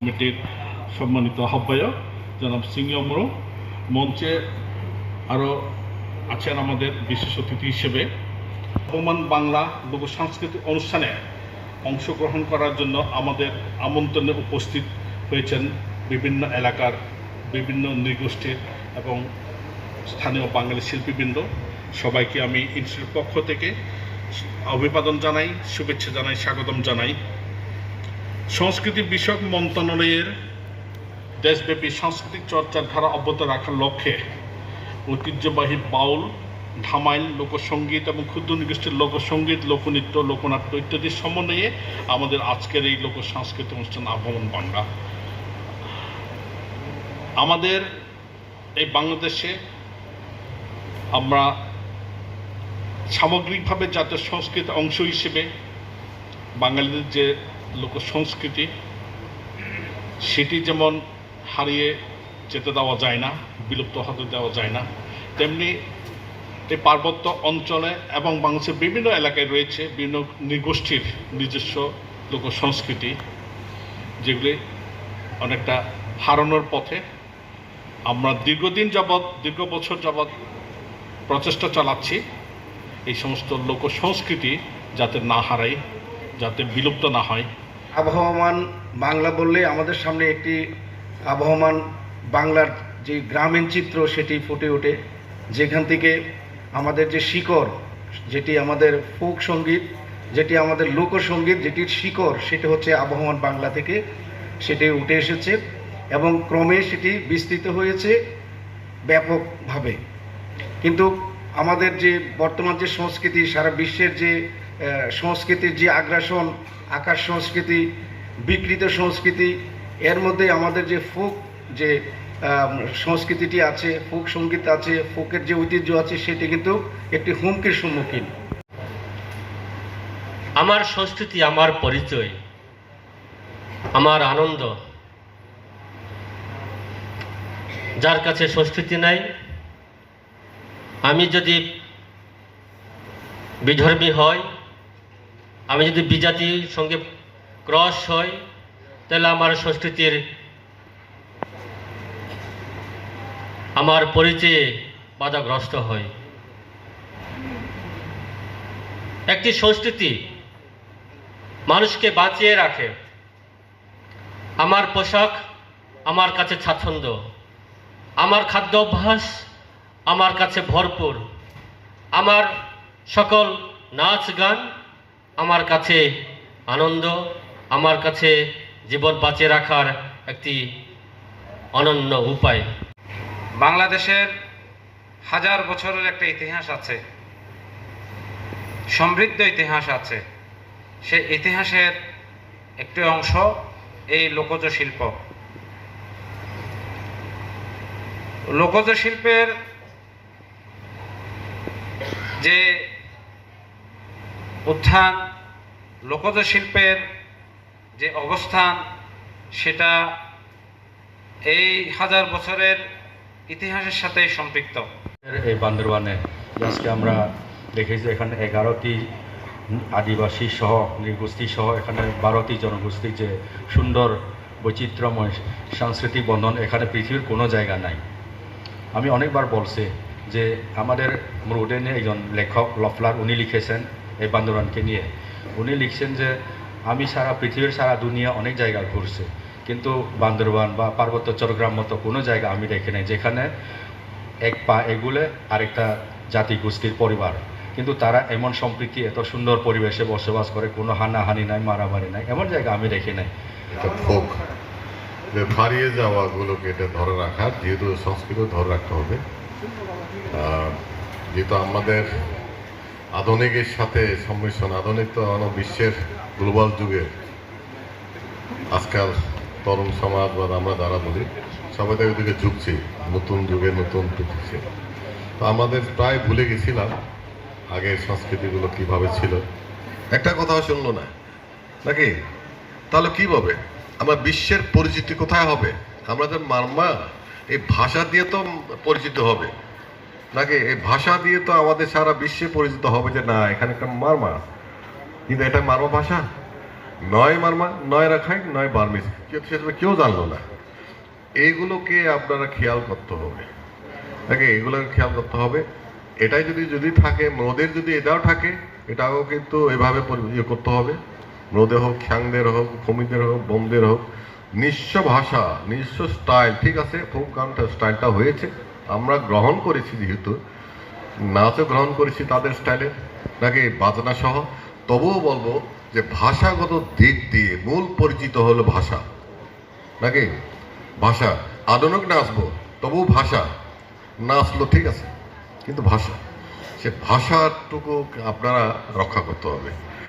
কমিটির সম্মানিত আহ্বায়ক জনাব সিং অমর মঞ্চে আরও আছেন আমাদের বিশেষ অতিথি হিসেবে। ওমান বাংলা লোক সাংস্কৃতিক অনুষ্ঠানে অংশগ্রহণ করার জন্য আমাদের আমন্ত্রণে উপস্থিত হয়েছেন বিভিন্ন এলাকার বিভিন্ন নৃগোষ্ঠীর এবং স্থানীয় বাঙালি শিল্পীবৃন্দ, সবাইকে আমি ইনস্টিটিউট পক্ষ থেকে অভিবাদন জানাই, শুভেচ্ছা জানাই, স্বাগতম জানাই। সংস্কৃতি বিষয়ক মন্ত্রণালয়ের দেশব্যাপী সাংস্কৃতিক চর্চার ধারা অব্যাহত রাখার লক্ষ্যে ঐতিহ্যবাহী বাউল ধামাইল লোকসঙ্গীত এবং ক্ষুদ্র নিগোষ্ঠীর লোকসঙ্গীত লোকনৃত্য, লোকনাট্য ইত্যাদির সমন্বয়ে আমাদের আজকের এই লোক সাংস্কৃতিক অনুষ্ঠান আহ্বান বাংলা। আমাদের এই বাংলাদেশে আমরা সামগ্রিকভাবে জাতীয় সংস্কৃতির অংশ হিসেবে বাঙালিদের যে লোক সংস্কৃতি সেটি যেমন হারিয়ে যেতে দেওয়া যায় না, বিলুপ্ত হতে দেওয়া যায় না, তেমনি এই পার্বত্য অঞ্চলে এবং বাংলাদেশের বিভিন্ন এলাকায় রয়েছে বিভিন্ন নৃগোষ্ঠীর নিজস্ব লোক সংস্কৃতি যেগুলি অনেকটা হারানোর পথে আমরা দীর্ঘদিন যাবৎ, দীর্ঘ বছর যাবৎ প্রচেষ্টা চালাচ্ছি এই সমস্ত লোক সংস্কৃতি যাতে না হারায়, যাতে বিলুপ্ত না হয়। আবহমান বাংলা বললে আমাদের সামনে একটি আবহমান বাংলার যে গ্রামীণ চিত্র সেটি ফুটে ওঠে। যেখান থেকে আমাদের যে শিকড়, যেটি আমাদের ফোক সংগীত, যেটি আমাদের লোকসঙ্গীত, যেটির শিকড়, সেটি হচ্ছে আবহমান বাংলা থেকে, সেটি উঠে এসেছে। এবং ক্রমে সেটি বিস্তৃত হয়েছে ব্যাপকভাবে। কিন্তু আমাদের যে বর্তমান যে সংস্কৃতি, সারা বিশ্বের যে সংস্কৃতির যে আগ্রাসন, আকাশ সংস্কৃতি, বিকৃত সংস্কৃতি, এর মধ্যে আমাদের যে ফোক, যে সংস্কৃতিটি আছে, ফোক সংগীত আছে, ফোকের যে ঐতিহ্য আছে, সেটি কিন্তু একটি হুমকির সম্মুখীন। আমার সংস্কৃতি, আমার পরিচয়, আমার আনন্দ যার কাছে সংস্কৃতি নাই, আমি যদি বিধর্মী হই, আমি যদি বিজাতির সঙ্গে ক্রস হই, তাহলে আমার সংস্কৃতির আমার পরিচয়ে বাধাগ্রস্ত হয় একটি সংস্কৃতি মানুষকে বাঁচিয়ে রাখে। আমার পোশাক আমার কাছে স্বাচ্ছন্দ্য। আমার খাদ্য অভ্যাস আমার কাছে ভরপুর। আমার সকল নাচ গান আমার কাছে আনন্দ, আমার কাছে জীবন বাঁচিয়ে রাখার একটি অনন্য উপায়। বাংলাদেশের হাজার বছরের একটা ইতিহাস আছে, সমৃদ্ধ ইতিহাস আছে। সে ইতিহাসের একটি অংশ এই লোকজ শিল্প। লোকজ শিল্পের যে উত্থান, লোকজ শিল্পের যে অবস্থান, সেটা এই হাজার বছরের ইতিহাসের সাথে সম্পৃক্ত। এই বান্দরবানে আজকে আমরা দেখেছি এখানে এগারোটি আদিবাসী সহ নৃগোষ্ঠী সহ, এখানে বারোটি জনগোষ্ঠীর যে সুন্দর বৈচিত্র্যময় সাংস্কৃতিক বন্ধন, এখানে পৃথিবীর কোনো জায়গা নাই। আমি অনেকবার বলছি যে আমাদের মরুডেনে একজন লেখক, লফলার, উনি লিখেছেন এই বান্দরবানকে নিয়ে। উনি লিখছেন যে, আমি সারা পৃথিবীর সারা দুনিয়া অনেক জায়গা ঘুরছি, কিন্তু বান্দরবান বা পার্বত্য চট্টগ্রাম মতো কোনো জায়গা আমি দেখি নাই, যেখানে এক পা এগুলে আরেকটা জাতি গোষ্ঠীর পরিবার। কিন্তু তারা এমন সম্প্রীতি, এত সুন্দর পরিবেশে বসবাস করে, কোনো হানাহানি নাই, মারামারি নাই, এমন জায়গা আমি দেখি নাই। যে হারিয়ে যাওয়াগুলোকে এটা ধরে রাখার যেহেতু সংস্কৃত ধরে রাখতে হবে। যেহেতু আমাদের আধুনিকের সাথে সম্মিশ্রণ, আধুনিক তো বিশ্বের গ্লোবাল যুগে। আজকাল তরুণ সমাজ বা আমরা যারা বলি, সবাই তো ওইদিকে ঝুঁকছি, নতুন যুগে নতুন পৃথিবী তো আমাদের প্রায় ভুলে গেছিলাম আগের সংস্কৃতিগুলো কীভাবে ছিল। একটা কথাও শুনলো না? নাকি? তাহলে কি হবে আমার বিশ্বের পরিচিতি কোথায় হবে? আমরা যে মারমা, এই ভাষা দিয়ে তো পরিচিত হবে। নাকি এই ভাষা দিয়ে তো আমাদের সারা বিশ্বে পরিচিত হবে যে না, এখানে একটা মারমা। কিন্তু এটা মারমা ভাষা? নয় মারমা, নয় রাখাই নয় বার্মিস সেটা কেউ জানলো না। এইগুলোকে আপনারা খেয়াল করতে হবে। দেখে এগুলোকে খেয়াল করতে হবে? এটাই যদি যদি থাকে, মোদের যদি এটাও থাকে এটাও কিন্তু এভাবে ইয়ে করতে হবে। মোদে হোক, খ্যাংদের হোক ফমিদের হোক, বোমদের হোক, নিঃস্ব ভাষা, নিঃস্ব স্টাইল, ঠিক আছে? ফোক গানটা স্টাইলটা হয়েছে। আমরা গ্রহণ করেছি যেহেতু। নাচও গ্রহণ করেছি তাদের স্টাইলে, নাকি বাজনা সহ। তবুও বলব যে ভাষাগত দিক দিয়ে মূল পরিচিত হলো ভাষা। নাকি? ভাষা। আধুনিক নাচবো তবু ভাষা। নাচলো, ঠিক আছে? কিন্তু ভাষা। সে ভাষাটুকু আপনারা রক্ষা করতে হবে।